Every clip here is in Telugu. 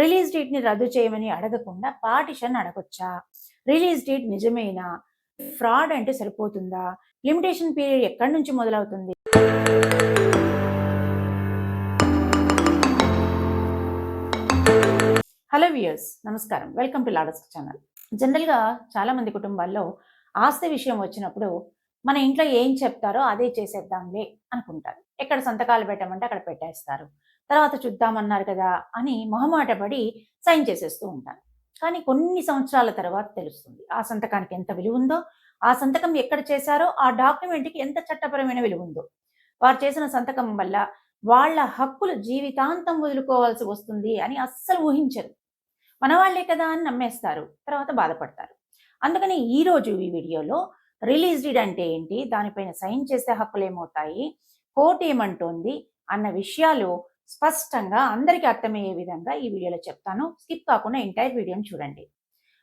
రిలీజ్ డేట్ని రద్దు చేయమని అడగకుండా పార్టిషన్ అడగొచ్చా? రిలీజ్ డేట్ నిజమేనా? ఫ్రాడ్ అంటే సరిపోతుందా? లిమిటేషన్ పీరియడ్ ఎక్కడి నుంచి మొదలవుతుంది? హలో వ్యూయర్స్ నమస్కారం. Welcome to లాడస్క్ channel. జనరల్గా చాలామంది కుటుంబాల్లో ఆస్తి విషయం వచ్చినప్పుడు మన ఇంట్లో ఏం చెప్తారో అదే చేసేద్దాంలే అనుకుంటారు. ఎక్కడ సంతకాలు పెట్టమంటే అక్కడ పెట్టేస్తారు. తర్వాత చూద్దామన్నారు కదా అని మొహమాటపడి సైన్ చేసేస్తూ ఉంటాను కానీ కొన్ని సంవత్సరాల తర్వాత తెలుస్తుంది ఆ సంతకానికి ఎంత విలువ ఉందో ఆ సంతకం ఎక్కడ చేశారో ఆ డాక్యుమెంట్కి ఎంత చట్టపరమైన విలువ ఉందో. వారు చేసిన సంతకం వల్ల వాళ్ళ హక్కులు జీవితాంతం వదులుకోవాల్సి వస్తుంది అని అస్సలు ఊహించరు. మన వాళ్ళే కదా అని నమ్మేస్తారు తర్వాత బాధపడతారు. అందుకని ఈరోజు ఈ వీడియోలో రిలీజ్ డీడ్ అంటే ఏంటి దానిపైన సైన్ చేసే హక్కులు ఏమవుతాయి కోర్టు ఏమంటోంది అన్న విషయాలు స్పష్టంగా అందరికీ అర్థమయ్యే విధంగా ఈ వీడియోలో చెప్తాను. స్కిప్ కాకుండా ఎంటైర్ వీడియోని చూడండి.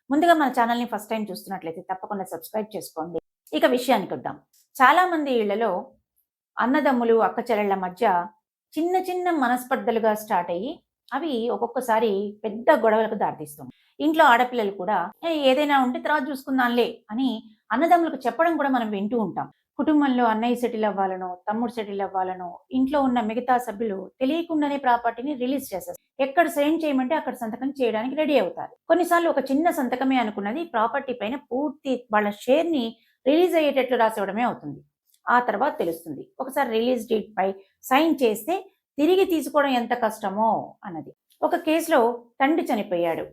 ముందుగా మన ఛానల్ని ఫస్ట్ టైం చూస్తున్నట్లయితే తప్పకుండా సబ్స్క్రైబ్ చేసుకోండి. ఇక విషయానికి వద్దాం. చాలా మంది ఇళ్ళలో అన్నదమ్ములు అక్కచెల్లెళ్ళ మధ్య చిన్న చిన్న మనస్పర్ధలుగా స్టార్ట్ అయ్యి అవి ఒక్కొక్కసారి పెద్ద గొడవలకు దారితీస్తుంది ఇంట్లో ఆడపిల్లలు కూడా ఏదైనా ఉంటే తర్వాత చూసుకుందాంలే అని అన్నదమ్ములకు చెప్పడం కూడా మనం వింటూ ఉంటాం. కుటుంబంలో అన్నయ్య సెటిల్ అవ్వాలనో తమ్ముడు సెటిల్ అవ్వాలనో ఇంట్లో ఉన్న మిగతా సభ్యులు తెలియకుండానే ప్రాపర్టీని రిలీజ్ చేస్తారు ఎక్కడ సైన్ చేయమంటే అక్కడ సంతకం చేయడానికి రెడీ అవుతారు. కొన్నిసార్లు ఒక చిన్న సంతకమే అనుకున్నది ప్రాపర్టీ పైన పూర్తి వాళ్ళ షేర్ని రిలీజ్ అయ్యేటట్లు రాసివ్వడమే అవుతుంది. ఆ తర్వాత తెలుస్తుంది. ఒకసారి రిలీజ్ డేట్ పై సైన్ చేస్తే తిరిగి తీసుకోవడం ఎంత కష్టమో అన్నది. ఒక కేసులో తండ్రి చనిపోయాడు.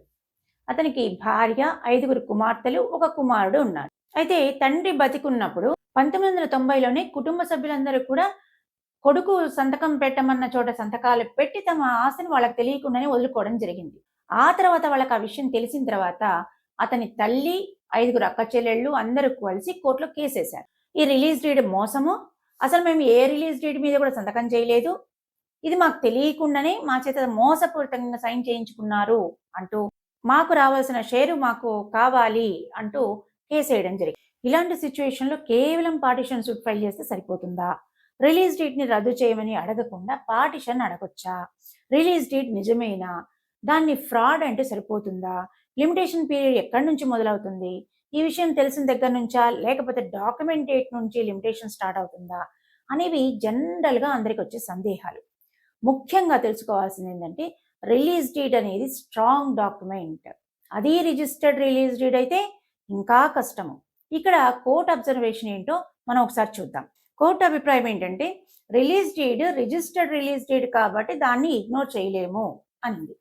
అతనికి భార్య ఐదుగురు కుమార్తెలు ఒక కుమారుడు ఉన్నారు. అయితే తండ్రి బతికున్నప్పుడు పంతొమ్మిది వందల తొంభైలోనే కుటుంబ సభ్యులందరూ కూడా కొడుకు సంతకం పెట్టమన్న చోట సంతకాలు పెట్టి తమ ఆస్తిని వాళ్ళకి తెలియకుండానే వదులుకోవడం జరిగింది. ఆ తర్వాత వాళ్ళకి ఆ విషయం తెలిసిన తర్వాత అతని తల్లి ఐదుగురు అక్క చెల్లెళ్ళు అందరూ కలిసి కోర్టులో కేసేశారు. ఈ రిలీజ్ డేట్ మోసము. అసలు మేము ఏ రిలీజ్ డేట్ మీద కూడా సంతకం చేయలేదు. ఇది మాకు తెలియకుండానే మా చేత మోసపూరితంగా సైన్ చేయించుకున్నారు అంటూ మాకు రావాల్సిన షేరు మాకు కావాలి అంటూ కేసేయడం వేయడం జరిగింది. ఇలాంటి సిచ్యువేషన్లో కేవలం పార్టిషన్ సూట్ ఫైల్ చేస్తే సరిపోతుందా? రిలీజ్ డేట్ని రద్దు చేయమని అడగకుండా పార్టిషన్ అడగొచ్చా? రిలీజ్ డేట్ నిజమేనా? దాన్ని ఫ్రాడ్ అంటే సరిపోతుందా? లిమిటేషన్ పీరియడ్ ఎక్కడి నుంచి మొదలవుతుంది? ఈ విషయం తెలిసిన దగ్గర నుంచా? లేకపోతే డాక్యుమెంట్ డేట్ నుంచి లిమిటేషన్ స్టార్ట్ అవుతుందా? అనేవి జనరల్గా అందరికి వచ్చే సందేహాలు. ముఖ్యంగా తెలుసుకోవాల్సింది ఏంటంటే రిలీజ్ డేట్ అనేది స్ట్రాంగ్ డాక్యుమెంట్ అది రిజిస్టర్డ్ రిలీజ్ డేట్ అయితే ఇంకా కష్టము. ఇక్కడ కోర్ట్ అబ్జర్వేషన్ ఏంటో మనం ఒకసారి చూద్దాం. కోర్టు అభిప్రాయం ఏంటంటే release date registered release date కాబట్టి దాన్ని ఇగ్నోర్ చేయలేము అనింది.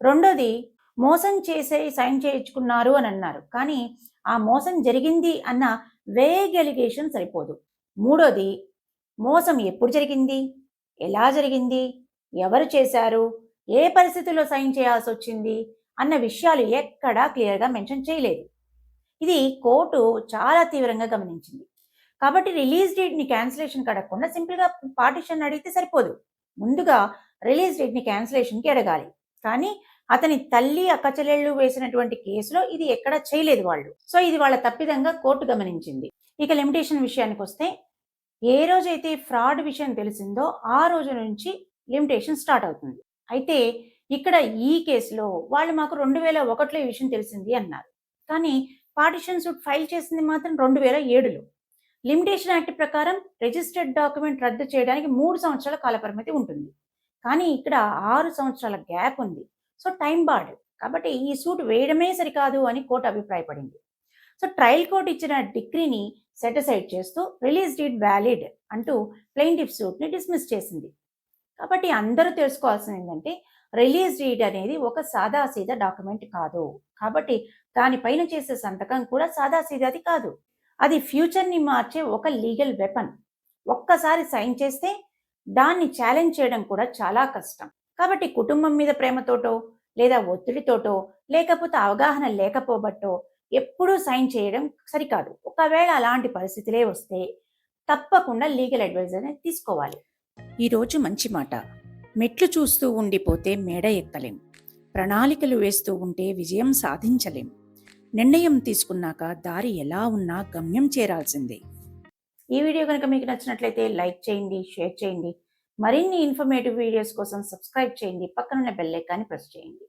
రెండోది మోసం చేసే సైన్ చేయించుకున్నారు అని అన్నారు. కానీ ఆ మోసం జరిగింది అన్న వేగ్ ఎలిగేషన్ సరిపోదు. మూడోది మోసం ఎప్పుడు జరిగింది? ఎలా జరిగింది? ఎవరు చేశారు? ఏ పరిస్థితుల్లో సైన్ చేయాల్సి వచ్చింది? అన్న విషయాలు ఎక్కడా క్లియర్గా మెన్షన్ చేయలేదు. ఇది కోర్టు చాలా తీవ్రంగా గమనించింది. కాబట్టి రిలీజ్ డేట్ని క్యాన్సిలేషన్ అడగకుండా సింపుల్గా పార్టిషన్ అడిగితే సరిపోదు. ముందుగా రిలీజ్ డేట్ని క్యాన్సిలేషన్కి అడగాలి కానీ అతని తల్లి అక్కచెల్లెళ్ళు వేసినటువంటి కేసులో ఇది ఎక్కడ చేయలేదు వాళ్ళు. సో ఇది వాళ్ళ తప్పిదంగా కోర్టు గమనించింది. ఇక లిమిటేషన్ విషయానికి వస్తే ఏ రోజైతే ఫ్రాడ్ విషయం తెలిసిందో ఆ రోజు నుంచి లిమిటేషన్ స్టార్ట్ అవుతుంది. అయితే ఇక్కడ ఈ కేసులో వాళ్ళు మాకు రెండు వేల ఒకటిలో ఈ విషయం తెలిసింది అన్నారు. కానీ పార్టిషన్ సూట్ ఫైల్ చేసింది మాత్రం రెండు వేల ఏడులో. లిమిటేషన్ యాక్ట్ ప్రకారం రిజిస్టర్డ్ డాక్యుమెంట్ రద్దు చేయడానికి మూడు సంవత్సరాల కాలపరిమితి ఉంటుంది. కానీ ఇక్కడ ఆరు సంవత్సరాల గ్యాప్ ఉంది. సో టైం బాడ్ కాబట్టి ఈ సూట్ వేయడమే సరికాదు అని కోర్టు అభిప్రాయపడింది. సో ట్రయల్ కోర్ట్ ఇచ్చిన డిగ్రీని సెటిసైడ్ చేస్తూ రిలీజ్ డేట్ వ్యాలిడ్ అంటూ ప్లెయింటిఫ్ సూట్ని డిస్మిస్ చేసింది. కాబట్టి అందరూ తెలుసుకోవాల్సింది ఏంటంటే రిలీజ్ డేట్ అనేది ఒక సాదాసీదా డాక్యుమెంట్ కాదు. కాబట్టి దానిపైన చేసే సంతకం కూడా సాదాసీదాది కాదు. అది ఫ్యూచర్ని మార్చే ఒక లీగల్ వెపన్ ఒక్కసారి సైన్ చేస్తే దాన్ని ఛాలెంజ్ చేయడం కూడా చాలా కష్టం. కాబట్టి కుటుంబం మీద ప్రేమతోటో లేదా ఒత్తిడితోటో లేకపోతే అవగాహన లేకపోబట్టో ఎప్పుడూ సైన్ చేయడం సరికాదు. ఒకవేళ అలాంటి పరిస్థితులే వస్తే తప్పకుండా లీగల్ అడ్వైజర్ని అనేది తీసుకోవాలి. ఈరోజు మంచి మాట. మెట్లు చూస్తూ ఉండిపోతే మేడ ఎక్కలేం ప్రణాళికలు వేస్తూ ఉంటే విజయం సాధించలేం. నిర్ణయం తీసుకున్నాక దారి ఎలా ఉన్నా గమ్యం చేరాల్సిందే. ఈ వీడియో కనుక మీకు నచ్చినట్లయితే లైక్ చేయండి షేర్ చేయండి. మరిన్ని ఇన్ఫర్మేటివ్ వీడియోస్ కోసం సబ్స్క్రైబ్ చేయండి. పక్కనున్న బెల్ ఐకాన్ని ప్రెస్ చేయండి.